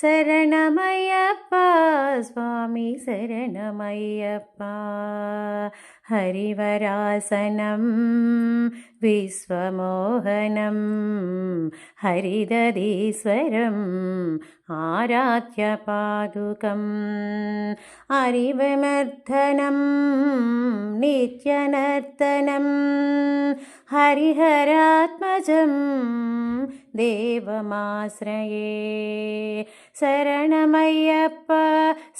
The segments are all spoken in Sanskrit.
शरणमय्यप्पा स्वामी शरणमय्यप्पा हरिवरासनं विश्वमोहनं हरिदधीश्वरम् आराध्यपादुकम् हरिवमर्थनं नित्यनर्तनं हरिहरात्मजम् देवमाश्रये शरणमय्यप्प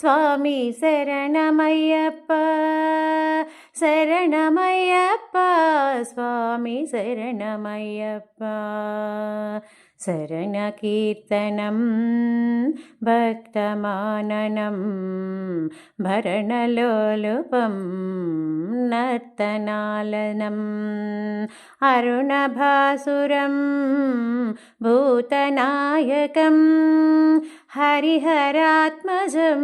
स्वामी शरणमय्यप्प शरणमय्यप्प स्वामी शरणमय्यप्प शरणकीर्तनं भक्तमाननं भरणलोलुपं नर्तनालनम् अरुणभासुरं भूतनायकं हरिहरात्मजं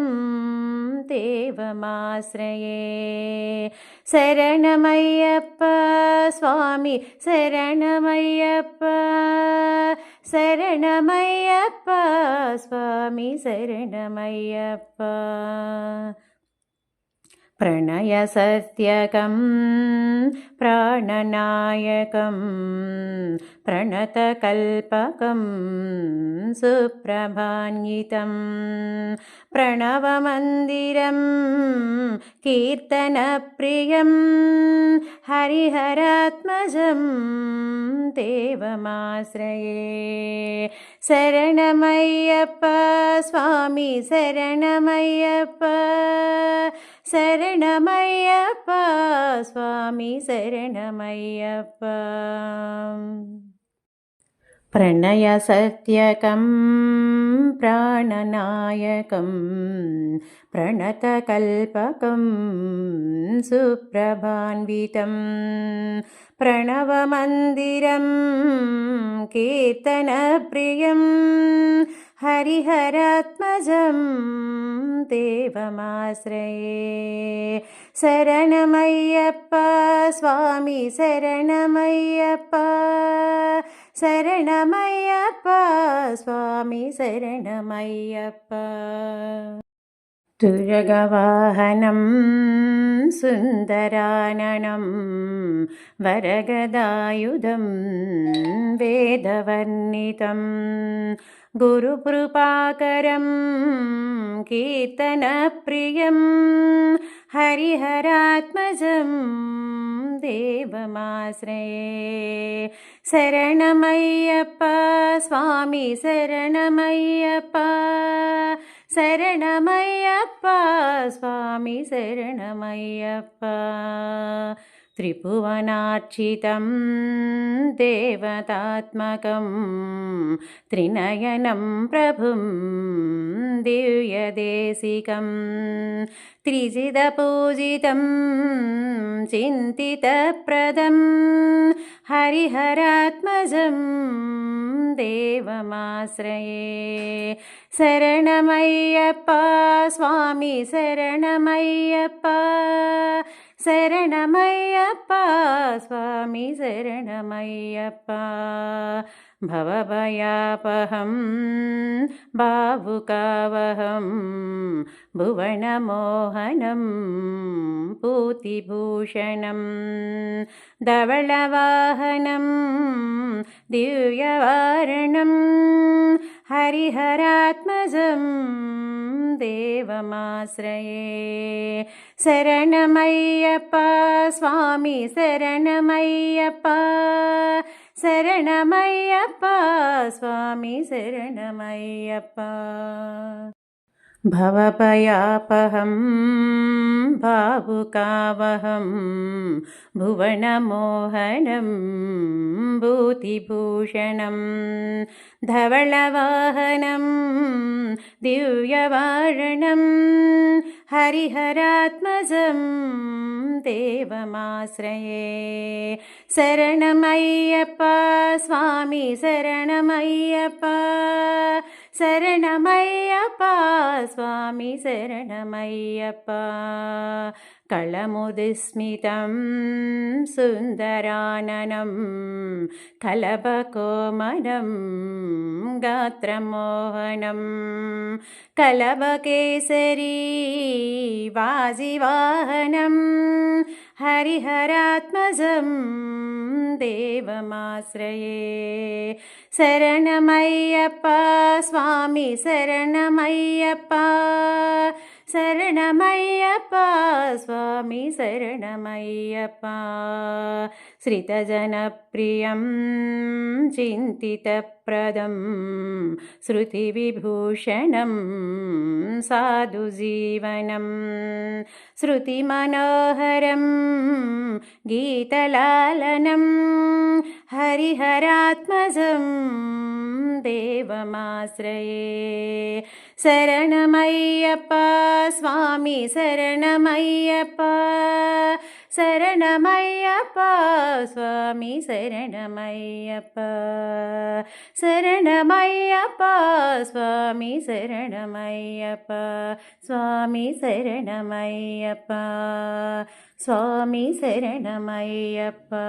देवमाश्रये। शरणमय्यप्प स्वामी शरणमय्यप्प शरणमय्यप्प स्वामी शरणमय्यप्प। प्रणयसत्यकं प्राणनायकं प्रणतकल्पकं सुप्रभान्वितं प्रणवमन्दिरं कीर्तनप्रियं हरिहरात्मजं தேவமாசிரயே. சரணமையப்ப சுவாமி சரணமையப்ப சரணமையப்ப சுவாமி சரணமையப்பா. प्रणयसत्यकं प्राणनायकं प्रणतकल्पकं सुप्रभान्वितं प्रणवमन्दिरं कीर्तनप्रियं हरिहरात्मजं देवमाश्रये। शरणमय्यप्प स्वामी शरणमय्यप्प ശരണമയ്യപ്പ സ്വാമി ശരണമയ്യപ്പ. തുരകവാഹനം സുന്ദരാനനം വരഗദായുധം വേദവർണിതം गुरुकृपाकरं കീർത്തനപ്രിയം ഹരിഹരാത്മജം ദേവമാശ്രയേ. शरणमय्यप्प स्वामी शरणमय्यप्प शरणमय्यप्प स्वामी शरणमय्यप्प त्रिभुवनार्चितं देवतात्मकं त्रिनयनं प्रभुं दिव्यदेशिकं त्रिजिदपूजितं चिन्तितप्रदं हरिहरात्मजं देवमाश्रये। शरणमय्यप्पा स्वामी शरणमय्यप्पा शरणमय्यप्पा स्वामी शरणमय्यप्पा। भवभयापहं भावुकावहं भुवनमोहनम् ജ്യോതിഭൂഷണം ധവളവാഹനം ദിവ്യവാരണം ഹരിഹരാത്മജം ദേവമാശ്രയേ. ശരണമയ്യപ്പ സ്വാമി ശരണമയ്യപ്പ ശരണമയ്യപ്പ സ്വാമി ശരണമയ്യപ്പ. भवभयापहं भावुकावहं भुवनमोहनं भूतिभूषणं धवलवाहनं दिव्यवारणं हरिहरात्मजं देवमाश्रये शरणमय्यप्प स्वामी शरणमय्यप्प ശരണമയ്യപ്പ സ്വാമി ശരണമയ്യപ്പ കളമുദിസ്മിതം സുന്ദരാനനം കലപകോമരം ഗാത്രമോഹനം കലപകേസരീ വാജിവാഹനം हरिहरात्मजं देवमाश्रये। शरणमय्यप्पा स्वामी शरणमय्यप्पा शरणमय्यप्पा स्वामी शरणमय्यप्पा श्रितजनप्रियं चिन्तितप्रदं श्रुतिविभूषणं साधुजीवनं श्रुतिमनोहरं गीतलालनं हरिहरात्मजं देवमाश्रये शरणमय्यप्पा स्वामी शरणमय्यप्पा शरणमय्यप्पा स्वामी शरणमय्यप्पा शरणमय्यप्पा स्वामी शरणमय्यप्पा स्वामी शरणमय्यप्पा स्वामी शरणमय्यप्पा